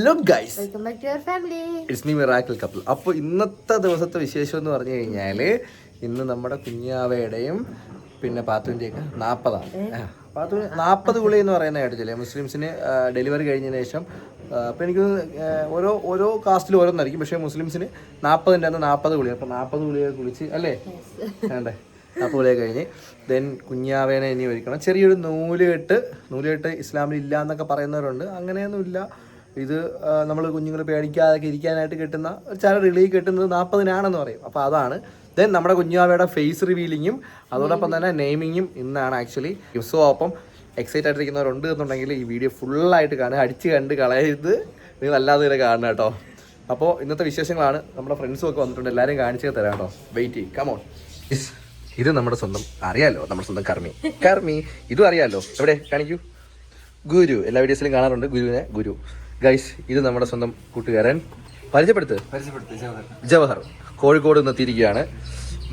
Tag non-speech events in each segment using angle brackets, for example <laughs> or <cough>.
Hello guys it's me miracle couple അപ്പോൾ ഇന്നത്തെ ദിവസത്തെ വിശേഷം എന്ന് പറഞ്ഞു കഴിഞ്ഞാൽ ഇന്ന് നമ്മുടെ കുഞ്ഞാവയുടെയും പിന്നെ പാത്തുവിന്റെയൊക്കെ നാൽപ്പതാണ് പാത്തു നാൽപ്പത് ഗുളി എന്ന് പറയുന്ന കേട്ടില്ലേ മുസ്ലിംസിന് ഡെലിവറി കഴിഞ്ഞതിന് ശേഷം അപ്പോൾ എനിക്ക് ഓരോ ഓരോ കാസ്റ്റിൽ ഓരോന്നായിരിക്കും. പക്ഷേ മുസ്ലിംസിന് നാൽപ്പതിന്റെ അന്ന് നാൽപ്പത് ഗുളി അപ്പോൾ നാൽപ്പത് ഗുളിയൊക്കെ കുളിച്ച് അല്ലേ? വേണ്ടേ? നാൽപ്പത് ഗുളിയൊക്കെ കഴിഞ്ഞ് ദെൻ കുഞ്ഞാവേനെ ഇനി ഒരുക്കണം. ചെറിയൊരു നൂലുകെട്ട് നൂലുകെട്ട് ഇസ്ലാമിൽ ഇല്ല എന്നൊക്കെ പറയുന്നവരുണ്ട്. അങ്ങനെയൊന്നുമില്ല. ഇത് നമ്മൾ കുഞ്ഞുങ്ങൾ പേടിക്കാതെ ഇരിക്കാനായിട്ട് കിട്ടുന്ന ചില റിലീ കിട്ടുന്നത് നാൽപ്പതിനാണെന്ന് പറയും. അപ്പോൾ അതാണ്. ദെൻ നമ്മുടെ കുഞ്ഞാവയുടെ ഫേസ് റിവീലിങ്ങും അതോടൊപ്പം തന്നെ നെയിമിങ്ങും ഇന്നാണ് ആക്ച്വലി സോ അപ്പം എക്സൈറ്റ് ആയിട്ടിരിക്കുന്നവരുണ്ട് എന്നുണ്ടെങ്കിൽ ഈ വീഡിയോ ഫുള്ളായിട്ട് കാണുക. അടിച്ച് കണ്ട് കളയരുത്. നിങ്ങൾ അല്ലാതെ ഇതിനെ കാണണം കേട്ടോ. അപ്പോൾ ഇന്നത്തെ വിശേഷങ്ങളാണ്. നമ്മുടെ ഫ്രണ്ട്സും ഒക്കെ വന്നിട്ടുണ്ട്. എല്ലാവരും കാണിച്ചു തരാം കേട്ടോ. വെയിറ്റ് ചെയ്യും കമോൺ ഇത് നമ്മുടെ സ്വന്തം അറിയാലോ നമ്മുടെ സ്വന്തം കർമ്മി. കർമ്മി ഇതും അറിയാലോ. എവിടെ? കാണിക്കൂ. ഗുരു. എല്ലാ വീഡിയോസിലും കാണാറുണ്ട്. ഗുരുവിനെ ഗുരു. ഗൈസ് ഇത് നമ്മുടെ സ്വന്തം കൂട്ടുകാരൻ. പരിചയപ്പെടുത്ത്. ജവഹർ. കോഴിക്കോട് നിന്ന് എത്തിയിരിക്കുകയാണ്.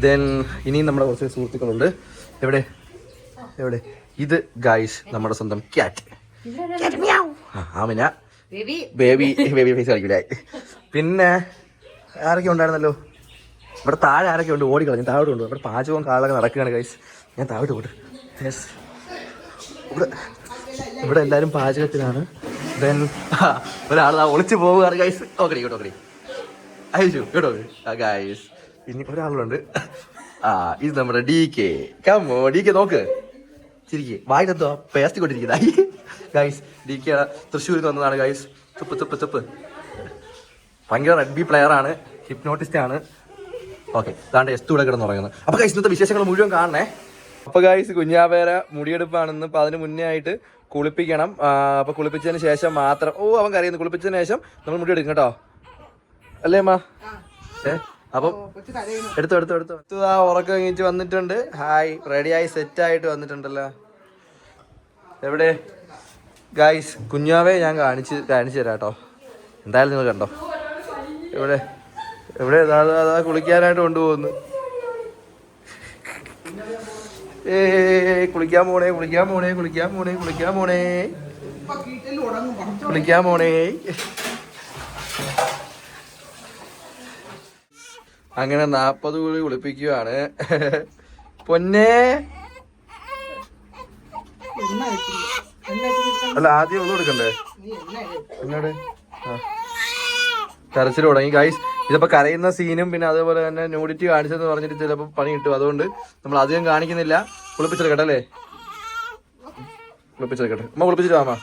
ദെൻ ഇനിയും നമ്മുടെ കുറച്ച് സുഹൃത്തുക്കളുണ്ട്. എവിടെ? എവിടെ? ഇത് ഗൈസ് നമ്മുടെ സ്വന്തം cat Amina. Baby baby baby face കളിക്കില്ല പിന്നെ ആരൊക്കെ ഉണ്ടായിരുന്നല്ലോ? ഇവിടെ താഴെ ആരൊക്കെ ഉണ്ട്? ഓടിക്കളഞ്ഞു താഴോട്ട് ഉണ്ട് ഇവിടെ പാചകവും കാളൊക്കെ നടക്കുകയാണ് ഗൈസ് ഞാൻ താഴോട്ട് പോട്ട്. യെസ് ഇവിടെ ഇവിടെ എല്ലാവരും പാചകത്തിലാണ്. <laughs> ആ ഒളിച്ച് പോവുകയാണ് ഗൈസ് ഓക്കടി കേട്ടോ ഓക്കടി. അയച്ചു കേട്ടോ ഗൈസ് ഇനി ഒരാളുണ്ട്. ആ ഇത് നമ്മുടെ ഡി കെ കമ്മോ ഡി കെ നോക്ക്. ചിരിക്ക്. വായിലെന്തോ പേസ്റ്റ് കൊണ്ടിരിക്കുന്നതായി. ഗൈസ് ഡി കെ തൃശ്ശൂരിൽ നിന്ന് വന്നതാണ് ഗൈസ് തുപ്പ് തുപ്പ് തുപ്പ് ഭയങ്കര റഗ്ബി പ്ലെയർ ആണ് ഹിപ്നോട്ടിസ്റ്റ് ആണ്. ഓക്കെ താണ്ട് എസ് ഇവിടെ കിടന്ന് പറയുന്നത് അപ്പൊ ഗൈസ് ഇന്നത്തെ വിശേഷങ്ങൾ മുഴുവൻ കാണണേ. അപ്പൊ ഗൈസ് കുഞ്ഞാവേര മുടിയെടുപ്പാണെന്ന് ഇപ്പൊ അതിന് മുന്നേ ആയിട്ട് കുളിപ്പിക്കണം. അപ്പോൾ അപ്പൊ കുളിപ്പിച്ചതിന് ശേഷം മാത്രം ഓ അവൻ കറിയുന്നു കുളിപ്പിച്ചതിന് ശേഷം നമ്മൾ മുടി എടുക്കും കേട്ടോ. അല്ലേ അമ്മ? ഏ അപ്പം എടുത്തു എടുത്തു എടുത്തു. എടുത്തു ആ ഉറക്കം കഴിഞ്ഞിട്ട് വന്നിട്ടുണ്ട്. ഹായ് റെഡിയായി സെറ്റ് ആയിട്ട് വന്നിട്ടുണ്ടല്ലോ. എവിടെ? ഗായ്സ് കുഞ്ഞാവെ ഞാൻ കാണിച്ച് കാണിച്ചു തരാം കേട്ടോ. എന്തായാലും നിങ്ങൾ കണ്ടോ? എവിടെ? എവിടെ? അതാ കുളിക്കാനായിട്ട് കൊണ്ടുപോകുന്നു. ഏ കുളിക്കാൻ പോണേ കുളിക്കാൻ പോണേ കുളിക്കാൻ പോണേ കുളിക്കാൻ പോണേ. കുളിക്കാൻ പോണേ. അങ്ങനെ നാപ്പത് കുളി കുളിപ്പിക്കുകയാണ് പൊന്നേ. അല്ല ആദ്യം ഒന്നും കൊടുക്കണ്ടേ? എന്നോട്? കരച്ചിൽ തുടങ്ങി. ഗൈസ് ഇതിപ്പോ കരയുന്ന സീനും പിന്നെ അതേപോലെ തന്നെ ന്യൂഡിറ്റി കാണിച്ചെന്ന് പറഞ്ഞിട്ട് ചിലപ്പോൾ പണി കിട്ടും. അതുകൊണ്ട് നമ്മൾ അധികം കാണിക്കുന്നില്ല. കുളിപ്പിച്ചെടുക്കട്ടെ അല്ലേ? കുളിപ്പിച്ചെടുക്കട്ടെ അമ്മ കുളിപ്പിച്ചിട്ട് വാമ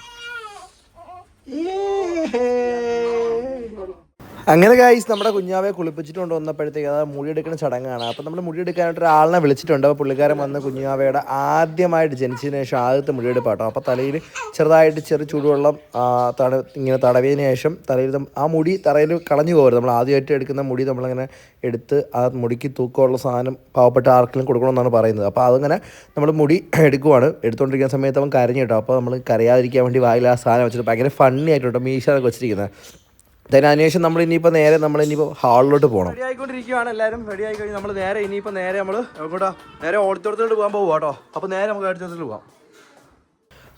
അങ്ങനെ ഗായ്സ് നമ്മുടെ കുഞ്ഞാവെ കുളിപ്പിച്ചിട്ട് വന്നപ്പോഴത്തേക്ക്. അതായത് മുടി എടുക്കുന്ന ചടങ്ങാണ്. അപ്പോൾ നമ്മൾ മുടി മുടിയെടുക്കാനായിട്ട് ഒരാളിനെ വിളിച്ചിട്ടുണ്ട്. അപ്പോൾ പുള്ളിക്കാരൻ വന്ന് കുഞ്ഞാവയുടെ ആദ്യമായിട്ട് ജനിച്ചതിന് ശേഷം ആദ്യത്തെ മുടിയെടുപ്പാട്ടോ. അപ്പോൾ തലയിൽ ചെറുതായിട്ട് ചെറു ചൂടുവെള്ളം തട ഇങ്ങനെ തടവിയതിന് ശേഷം തലയിൽ ആ മുടി തറയിൽ കളഞ്ഞു പോകരുത്. നമ്മൾ ആദ്യമായിട്ട് എടുക്കുന്ന മുടി നമ്മളിങ്ങനെ എടുത്ത് ആ മുടിക്ക് തൂക്കമുള്ള സാധനം പാവപ്പെട്ട ആർക്കെങ്കിലും കൊടുക്കണമെന്നാണ് പറയുന്നത്. അപ്പോൾ അതങ്ങനെ നമ്മൾ മുടി എടുക്കുവാണ്. എടുത്തുകൊണ്ടിരിക്കുന്ന സമയത്ത് അവൻ കരഞ്ഞു കേട്ടോ. അപ്പോൾ നമ്മൾ കരയാതിരിക്കാൻ വേണ്ടി വായിൽ ആ സാധനം വെച്ചിട്ട് ഭയങ്കര ഫണ്ണി ആയിട്ടോ മീശാനൊക്കെ വെച്ചിരിക്കുന്നത് then അതിനുശേഷം നമ്മൾ ഇനിയിപ്പോൾ നേരെ നമ്മൾ ഇനിയിപ്പോൾ ഹാളിലോട്ട് പോകണം റെഡി ആയിക്കൊണ്ടിരിക്കുകയാണ് എല്ലാവരും. റെഡി ആയി കഴിഞ്ഞ് നമ്മൾ നേരെ ഇനിയിപ്പോൾ നേരെ നമ്മൾ എങ്ങോട്ടാ നേരെ ഓടിത്തോടത്തോട്ട് പോകാൻ പോകും കേട്ടോ അപ്പോൾ നേരെ നമുക്ക് ഓടിത്തോടത്തോട്ട് പോകാം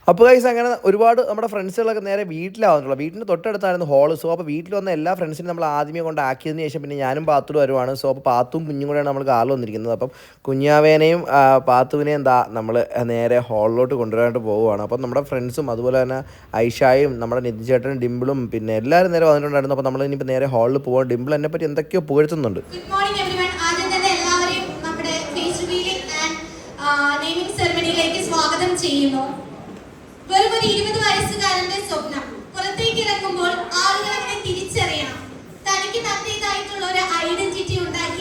അപ്പോൾ കൈസ് അങ്ങനെ ഒരുപാട് നമ്മുടെ ഫ്രണ്ട്സുകളൊക്കെ നേരെ വീട്ടിലാവുന്നുള്ളൂ. വീട്ടിന് തൊട്ടടുത്തായിരുന്നു ഹോൾ സോ അപ്പോൾ വീട്ടിൽ വന്ന എല്ലാ ഫ്രണ്ട്സിനും നമ്മൾ ആദ്യമേ കൊണ്ടാക്കിയതിന് ശേഷം പിന്നെ ഞാനും പാത്തൂടും വരുവാണ്. സോ അപ്പോൾ പാത്തും കുഞ്ഞും കൂടെയാണ് നമ്മൾ കാറിൽ വന്നിരിക്കുന്നത്. അപ്പം കുഞ്ഞാവേനെയും പാത്തുവിനെയും എന്താ നമ്മൾ നേരെ ഹോളിലോട്ട് കൊണ്ടുവരാനായിട്ട് പോവുകയാണ്. അപ്പം നമ്മുടെ ഫ്രണ്ട്സും അതുപോലെ തന്നെ ഐഷായും നമ്മുടെ നിതിചേട്ടനും ഡിമ്പിളും പിന്നെ എല്ലാവരും നേരെ വന്നിട്ടുണ്ടായിരുന്നു. അപ്പോൾ നമ്മൾ ഇനിയിപ്പോൾ നേരെ ഹോളിൽ പോകാൻ ഡിമ്പിൾ എന്നെ പറ്റി എന്തൊക്കെയോ പുകഴ്ത്തുന്നുണ്ട്. സ്വാഗതം ചെയ്യുന്നു. വെറും ഒരു ഇരുപത് വയസ്സുകാരന്റെ സ്വപ്നം. പുറത്തേക്ക് ഇറങ്ങുമ്പോൾ ആളുകളെ തിരിച്ചറിയണം. തനിക്ക് തന്റേതായിട്ടുള്ള ഒരു ഐഡന്റിറ്റി ഉണ്ടാക്കിയെടുക്കണം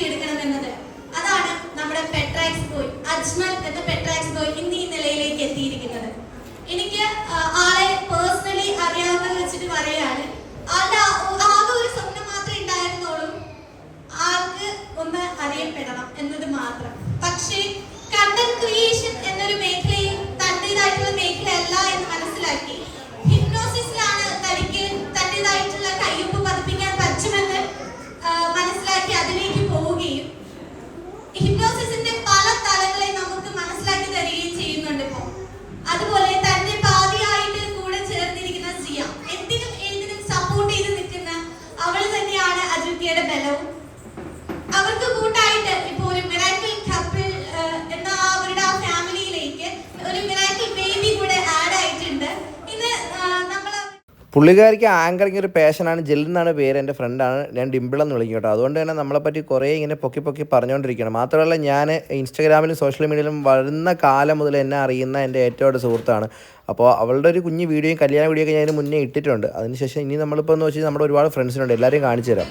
പുള്ളിക്കാരിക്ക് ആങ്കറിങ് ഒരു പേഷനാണ് ജെല്ലെന്നാണ് പേര്. എന്റെ ഫ്രണ്ടാണ് ഞാൻ ഡിംപിൾ എന്ന് വിളിക്കും കേട്ടോ. അതുകൊണ്ട് തന്നെ നമ്മളെപ്പറ്റി കുറേ ഇങ്ങനെ പൊക്കി പൊക്കി പറഞ്ഞുകൊണ്ടിരിക്കുകയാണ് മാത്രമല്ല ഞാൻ ഇൻസ്റ്റാഗ്രാമിലും സോഷ്യൽ മീഡിയയിലും വരുന്ന കാലം മുതൽ എന്നെ അറിയുന്ന എന്റെ ഏറ്റവും അടുത്ത സുഹൃത്താണ്. അപ്പോൾ അവളുടെ ഒരു കുഞ്ഞ് വീഡിയോയും കല്യാണ വീഡിയോ ഒക്കെ ഞാൻ മുന്നേ ഇട്ടിട്ടുണ്ട്. അതിനുശേഷം ഇനി നമ്മളിപ്പോൾ എന്ന് വെച്ചാൽ നമ്മുടെ ഒരുപാട് ഫ്രണ്ട്സിനുണ്ട് എല്ലാവരെയും കാണിച്ചു തരാം.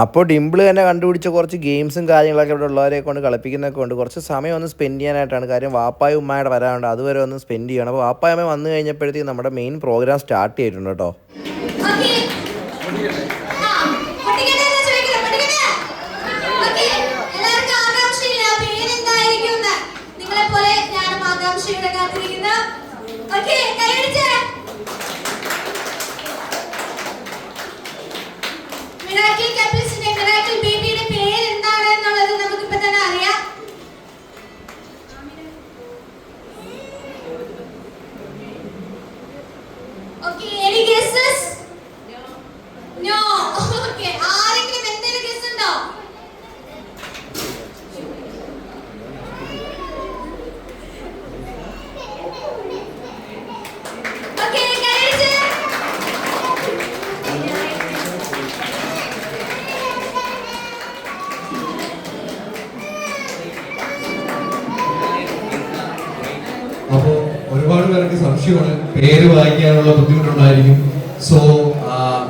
അപ്പോൾ ഡിംപിൾ തന്നെ കണ്ടുപിടിച്ച കുറച്ച് ഗെയിംസും കാര്യങ്ങളൊക്കെ ഇവിടെ ഉള്ളവരെ കൊണ്ട് കളിപ്പിക്കുന്നൊക്കെ ഉണ്ട്. കുറച്ച് സമയം ഒന്ന് സ്പെൻഡ് ചെയ്യാനായിട്ടാണ്. കാര്യം വാപ്പായും ഉമ്മയുടെ വരാനുണ്ട്. അതുവരെ ഒന്ന് സ്പെൻഡ് ചെയ്യണം. അപ്പോൾ വാപ്പായമ്മ വന്നു കഴിഞ്ഞപ്പോഴത്തേക്കും നമ്മുടെ മെയിൻ പ്രോഗ്രാം സ്റ്റാർട്ട് ചെയ്തിട്ടുണ്ട് കേട്ടോ. ഒരുപാട് സംശയമാണ്. പേര് വായിക്കാനുള്ള ബുദ്ധിമുട്ടുണ്ടായിരിക്കും. സോ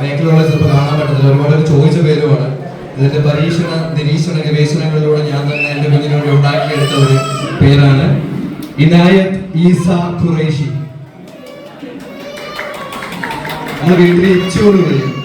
മേഖലകളെ ചിലപ്പോൾ കാണാൻ പറ്റത്തില്ല. ഒരുപാട് ചോദിച്ച പേരുമാണ്. ഇതിന്റെ പരീക്ഷണ നിരീക്ഷണ ഗവേഷണങ്ങളിലൂടെ ഞാൻ തന്നെ എന്റെ വേണ്ടി ഉണ്ടാക്കിയെടുത്ത ഒരു പേരാണ്. ഇനായത് ഈസ ഖുറേഷി നമ്മുടെ വീട്ടിൽ ഇച്ചോട് വിളിക്കും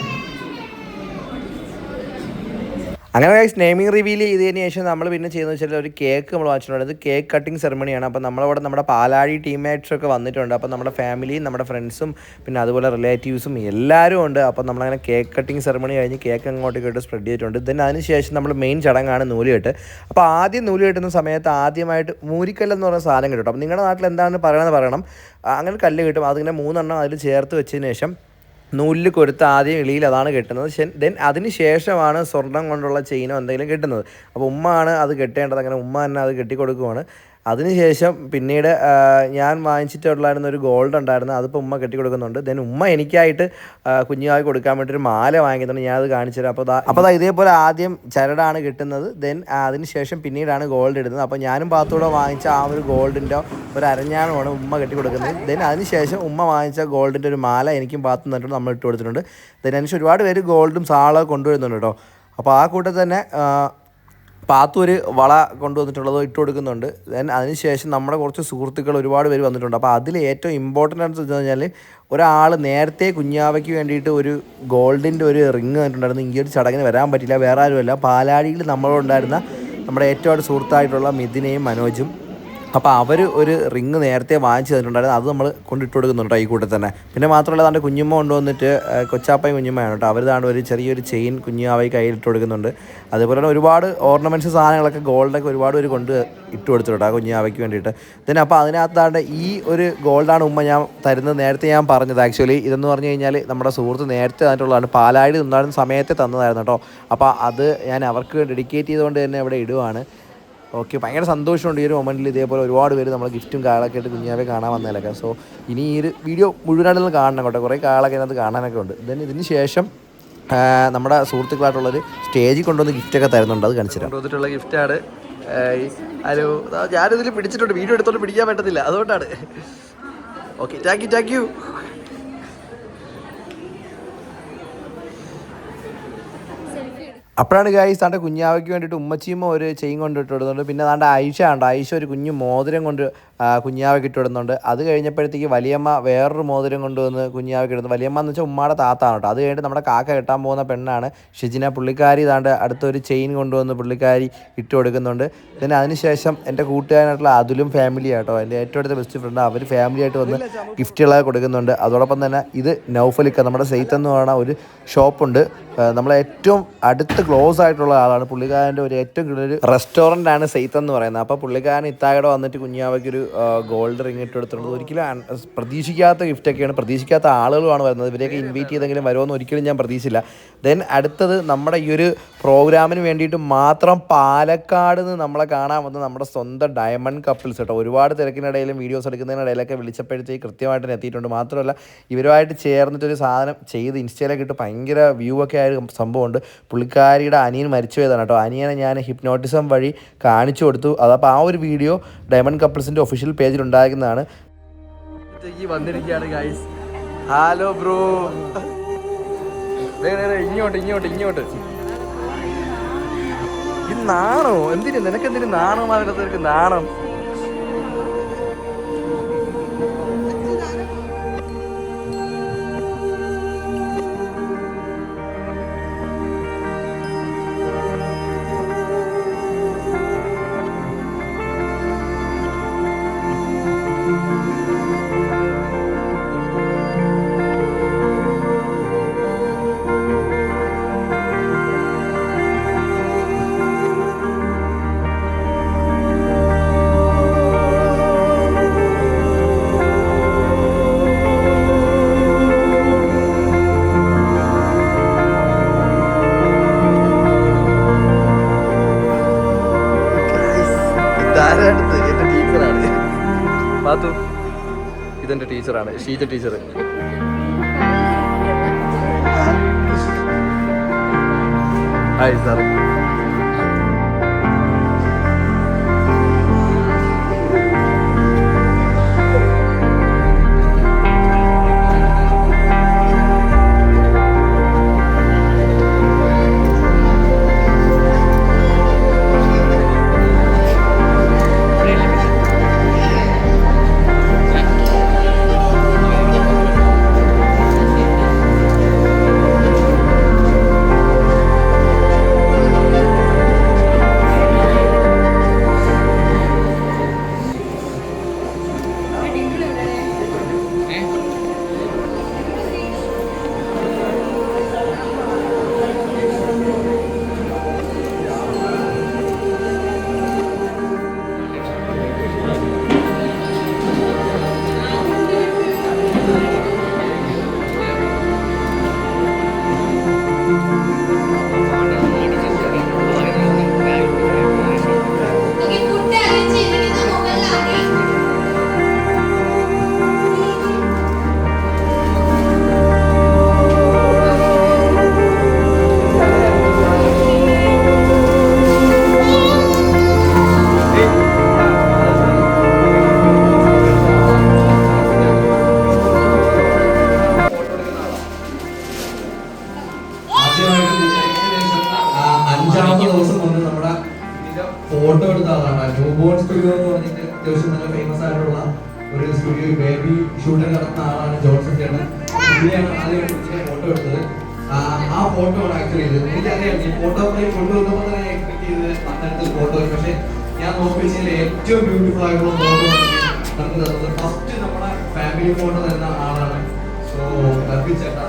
അങ്ങനെ ഗൈസ് നെയിമിംഗ് റിവീൽ ചെയ്തതിന് ശേഷം നമ്മൾ പിന്നെ ചെയ്യുന്നത് വെച്ചാൽ ഒരു കേക്ക് നമ്മൾ വാങ്ങിച്ചിട്ടുണ്ട്. കേക്ക് കട്ടിംഗ് സെറമണിയാണ് അപ്പോൾ നമ്മളവിടെ നമ്മുടെ പാലാഴി ടീംമേറ്റ്സ് ഒക്കെ വന്നിട്ടുണ്ട്. അപ്പോൾ നമ്മുടെ ഫാമിലിയും നമ്മുടെ ഫ്രണ്ട്സും പിന്നെ അതുപോലെ റിലേറ്റീവ്സും എല്ലാവരും ഉണ്ട്. അപ്പോൾ നമ്മളങ്ങനെ കേക്ക് കട്ടിംഗ് സെറമണി കഴിഞ്ഞ് കേക്ക് അങ്ങോട്ടേക്ക് ഇട്ട് സ്പ്രെഡ് ചെയ്തിട്ടുണ്ട്. ദെൻ അതിനുശേഷം നമ്മൾ മെയിൻ ചടങ്ങാണ് നൂലുകെട്ട്. അപ്പോൾ ആദ്യം നൂൽ കെട്ടുന്ന സമയത്ത് ആദ്യമായിട്ട് മൂരിക്കല്ലെന്ന് പറയുന്ന സാധനം കിട്ടും അപ്പോൾ നിങ്ങളുടെ നാട്ടിൽ എന്താണെന്ന് പറയണമെന്ന് പറയണം. അങ്ങനെ കല്ല് കിട്ടും. അതിങ്ങനെ മൂന്നെണ്ണം അതിൽ ചേർത്ത് വെച്ചതിന് ശേഷം നൂലിൽ കൊരുത്ത് ആദ്യം ഇളിയിൽ അതാണ് കെട്ടുന്നത്. ദെൻ അതിന് ശേഷമാണ് സ്വർണം കൊണ്ടുള്ള ചെയിനോ എന്തെങ്കിലും കെട്ടുന്നത്. അപ്പോൾ ഉമ്മ ആണ് അത് കെട്ടേണ്ടത്. അങ്ങനെ ഉമ്മ തന്നെ അത് കെട്ടിക്കൊടുക്കുവാണ്. അതിനുശേഷം പിന്നീട് ഞാൻ വാങ്ങിച്ചിട്ടുള്ളായിരുന്ന ഒരു ഗോൾഡ് ഉണ്ടായിരുന്നു അതിപ്പോൾ ഉമ്മ കെട്ടി കൊടുക്കുന്നുണ്ട് ദെൻ ഉമ്മ എനിക്കായിട്ട് ആ, കുഞ്ഞുമായി കൊടുക്കാൻ വേണ്ടി ഒരു മാല വാങ്ങിക്കുന്നുണ്ട് ഞാൻ അത് കാണിച്ചു തരാം അപ്പോൾ അപ്പോൾ ഇതേപോലെ ആദ്യം ചരടാണ് കിട്ടുന്നത്. ദെൻ അതിനുശേഷം പിന്നീടാണ് ഗോൾഡ് ഇടുന്നത്. അപ്പോൾ ഞാനും പാത്തൂടെ വാങ്ങിച്ച ആ ഒരു ഗോൾഡിന്റെ ഒരു അരഞ്ഞാണമാണ് ഉമ്മ കെട്ടി കൊടുക്കുന്നത് ദെൻ അതിന് ശേഷം ഉമ്മ വാങ്ങിച്ച ഗോൾഡിന്റെ ഒരു മാല എനിക്കും പാത്തു തന്നിട്ടുണ്ട് നമ്മൾ ഇട്ട് കൊടുത്തിട്ടുണ്ട് ദെൻ അതിനുശേഷം ഒരുപാട് പേര് ഗോൾഡും സാളൊക്കെ കൊണ്ടുവരുന്നുണ്ട് കേട്ടോ. അപ്പോൾ ആ കൂട്ടത്തിൽ തന്നെ ആ, പാത്തു ഒരു വള കൊണ്ടുവന്നിട്ടുള്ളത് ഇട്ട് കൊടുക്കുന്നുണ്ട്. ദെൻ അതിനുശേഷം നമ്മുടെ കുറച്ച് സുഹൃത്തുക്കൾ ഒരുപാട് പേര് വന്നിട്ടുണ്ട്. അപ്പോൾ അതിൽ ഏറ്റവും ഇമ്പോർട്ടന്റ് ആണെന്ന് വെച്ച് കഴിഞ്ഞാൽ ഒരാൾ നേരത്തെ കുഞ്ഞാവയ്ക്ക് വേണ്ടിയിട്ട് ഒരു ഗോൾഡിന്റെ ഒരു റിങ് തന്നിട്ടുണ്ടായിരുന്നു ഈ ഒരു ചടങ്ങിന് വരാൻ പറ്റില്ല വേറെ ആരുമല്ല. പാലാടിയിൽ നമ്മളോടുണ്ടായിരുന്ന നമ്മുടെ ഏറ്റവും സുഹൃത്തായിട്ടുള്ള മിഥുനെയും മനോജും അപ്പോൾ അവർ ഒരു റിങ് നേരത്തെ വാങ്ങിച്ചു തന്നിട്ടുണ്ടായിരുന്നു അത് നമ്മൾ കൊണ്ടിട്ട് കൊടുക്കുന്നുണ്ട് ഈ കൂട്ടത്തിൽ തന്നെ. പിന്നെ മാത്രമല്ല താണ്ട് കുഞ്ഞുമ്മ കൊണ്ടുവന്നിട്ട് കൊച്ചാപ്പായ കുഞ്ഞുമ്മയാണ് കേട്ടോ. അവർ താണ്ട് ഒരു ചെറിയൊരു ചെയിൻ കുഞ്ഞാവായി കയ്യിൽ ഇട്ട് കൊടുക്കുന്നുണ്ട്. അതുപോലെ തന്നെ ഒരുപാട് ഓർണമെന്റ്സ് സാധനങ്ങളൊക്കെ ഗോൾഡൊക്കെ ഒരുപാട് ഒരു കൊണ്ട് ഇട്ട് കൊടുത്തിട്ടുണ്ട് ആ കുഞ്ഞാവയ്ക്ക് വേണ്ടിയിട്ട്. then അപ്പോൾ അതിനകത്താണ്ട് ഈ ഒരു ഗോൾഡാണ് ഉമ്മ ഞാൻ തരുന്നത് നേരത്തെ ഞാൻ പറഞ്ഞത്. ആക്ച്വലി ഇതെന്ന് പറഞ്ഞു കഴിഞ്ഞാൽ നമ്മുടെ സുഹൃത്ത് നേരത്തെ തന്നിട്ടുള്ളതാണ്. പാലാഴി ഉണ്ടായിരുന്ന സമയത്തെ തന്നതായിരുന്നു കേട്ടോ. അപ്പോൾ അത് ഞാൻ അവർക്ക് ഡെഡിക്കേറ്റ് ചെയ്തുകൊണ്ട് തന്നെ ഇവിടെ ഇടുവാണ്. ഓക്കെ ഭയങ്കര സന്തോഷമുണ്ട് ഈ ഒരു മൊമെന്റിൽ ഇതേപോലെ ഒരുപാട് പേര് നമ്മൾ ഗിഫ്റ്റും കാളൊക്കെ ആയിട്ട് കുഞ്ഞാവെ കാണാൻ വന്നതിലൊക്കെ. സോ ഇനി ഈ ഒരു വീഡിയോ മുഴുവനായിട്ട് കാണണം കേട്ടോ. കുറേ കാളൊക്കെ അതിനകത്ത് കാണാനൊക്കെ ഉണ്ട്. ദെൻ ഇതിന് ശേഷം നമ്മുടെ സുഹൃത്തുക്കളായിട്ടുള്ളൊരു സ്റ്റേജിൽ കൊണ്ടുവന്ന് ഗിഫ്റ്റൊക്കെ തരുന്നുണ്ട്. അത് കാണിച്ചു കൊണ്ടുവന്നിട്ടുള്ള ഗിഫ്റ്റാണ് ഹലോ ഞാനിതിൽ പിടിച്ചിട്ടുണ്ട്. വീഡിയോ എടുത്തോണ്ട് പിടിക്കാൻ പറ്റത്തില്ല. അതുകൊണ്ടാണ്. Okay thank you thank you അപ്പോഴാണ് ഗായ്സ് താണ്ടെ കുഞ്ഞാവയ്ക്ക് വേണ്ടിയിട്ട് ഉമ്മച്ചിയമ്മ ഒരു ചെയിൻ കൊണ്ട് ഇട്ടിടുന്നുണ്ട് പിന്നെ താണ്ട ആയിഷ ഉണ്ട് ആയിഷ ഒരു കുഞ്ഞു മോതിരം കൊണ്ട് കുഞ്ഞാവയ്ക്ക് ഇട്ട് വിടുന്നുണ്ട് അത് കഴിഞ്ഞപ്പോഴത്തേക്ക് വലിയമ്മ വേറൊരു മോതിരം കൊണ്ടുവന്ന് കുഞ്ഞാവയ്ക്ക് ഇടുന്നു. വലിയമ്മ എന്ന് വെച്ചാൽ ഉമ്മയുടെ താത്താണ് കേട്ടോ അത് കഴിഞ്ഞിട്ട് നമ്മുടെ കാക്ക കെട്ടാൻ പോകുന്ന പെണ്ണാണ് ഷിജിന പുള്ളിക്കാരി താണ്ട് അടുത്തൊരു ചെയിൻ കൊണ്ടുവന്ന് പുള്ളിക്കാരി ഇട്ട് കൊടുക്കുന്നുണ്ട്. പിന്നെ അതിനുശേഷം എന്റെ കൂട്ടുകാരനായിട്ടുള്ള അതുലും ഫാമിലി ആട്ടോ. എന്റെ ഏറ്റവും അടുത്ത ബെസ്റ്റ് ഫ്രണ്ട് അവർ ഫാമിലി ആയിട്ട് വന്ന് ഗിഫ്റ്റുകളൊക്കെ കൊടുക്കുന്നുണ്ട്. അതോടൊപ്പം തന്നെ ഇത് നൗഫലിക്ക നമ്മുടെ സെയ്ത്ത് എന്ന് പറയുന്ന ഒരു ഷോപ്പുണ്ട് നമ്മളെ ഏറ്റവും അടുത്ത ക്ലോസ് ആയിട്ടുള്ള ആളാണ്. പുള്ളിക്കാരന്റെ ഒരു ഏറ്റവും കൂടുതൽ റെസ്റ്റോറന്റ് ആണ് സെയ്ത്ത് എന്ന് പറയുന്നത്. അപ്പോൾ പുള്ളിക്കാരൻ ഇത്തായുടെ വന്നിട്ട് കുഞ്ഞാവയ്ക്ക് ഒരു ഗോൾഡ് റിംഗ് ഇട്ട് കൊടുത്തിട്ടുണ്ട്. ഒരിക്കലും പ്രതീക്ഷിക്കാത്ത ഗിഫ്റ്റൊക്കെയാണ് പ്രതീക്ഷിക്കാത്ത ആളുകളുമാണ് വരുന്നത്. ഇവരെയൊക്കെ ഇൻവൈറ്റ് ചെയ്തെങ്കിലും വരുമെന്ന് ഒരിക്കലും ഞാൻ പ്രതീക്ഷിച്ചില്ല. ദെൻ അടുത്തത് നമ്മുടെ ഈ ഒരു പ്രോഗ്രാമിന് വേണ്ടിയിട്ട് മാത്രം പാലക്കാട് നിന്ന് നമ്മളെ കാണാൻ വന്ന നമ്മുടെ സ്വന്തം ഡയമണ്ട് കപ്പിൾസ് കേട്ടോ ഒരുപാട് തിരക്കിനിടയിലും വീഡിയോസ് എടുക്കുന്നതിനിടയിലൊക്കെ വിളിച്ചപ്പോഴത്തേക്ക് കൃത്യമായിട്ട് എത്തിയിട്ടുണ്ട്. മാത്രമല്ല ഇവരുമായിട്ട് ചേർന്നിട്ടൊരു സാധനം ചെയ്ത് ഇൻസ്റ്റയിലൊക്കെ ഇട്ട് ഭയങ്കര വ്യൂ ഒക്കെ ആയ സംഭവമുണ്ട്. സംഭവമുണ്ട് പുള്ളിക്കാരിയുടെ അനിയൻ മരിച്ചു പോയതാണ് കേട്ടോ. അനിയനെ ഞാൻ ഹിപ്നോട്ടിസം വഴി കാണിച്ചു കൊടുത്തു. അതപ്പോൾ ആ ഒരു വീഡിയോ ഡയമണ്ട് കപ്പിൾസിന്റെ ഒഫീഷ്യൽ പേജിൽ ഗൈസ് ഹലോ ബ്രോ ഇങ്ങോട്ട് ഇങ്ങോട്ട് ഇങ്ങോട്ട്. ഇത് നാണോ? എന്തിനു? നിനക്ക് എന്തിനു നാണം? അതിനകത്ത് നാണം. ടീച്ചറാണ് ഷീജ ടീച്ചർ. ഹായ് സാർ ഒരു ബേബി ഷൂട്ടിംഗ് നടത്തുന്ന ആളാണ് ജോൺസൺ ചേട്ടൻ. പുള്ളിയാണ് ആദ്യമായിട്ട് ഫോട്ടോ എടുത്തത്. ആ, ഫോട്ടോ ആണ് ആക്ച്വലി ഇത്. എനിക്കറിയാം ഈ ഫോട്ടോ ഫ്രെയിം കൊണ്ടുവന്നപ്പോൾ തന്നെ എക്സ്പെക്ട് ചെയ്തത് അത്തരത്തിൽ ഫോട്ടോ പക്ഷേ ഞാൻ നോക്കി വെച്ചാൽ ഏറ്റവും ബ്യൂട്ടിഫുൾ ആയിട്ടുള്ള ഫോട്ടോ നമുക്ക് തന്നത് ഫസ്റ്റ് നമ്മുടെ ഫാമിലി ഫോട്ടോ തരുന്ന ആളാണ്. സോ ചേട്ടാ.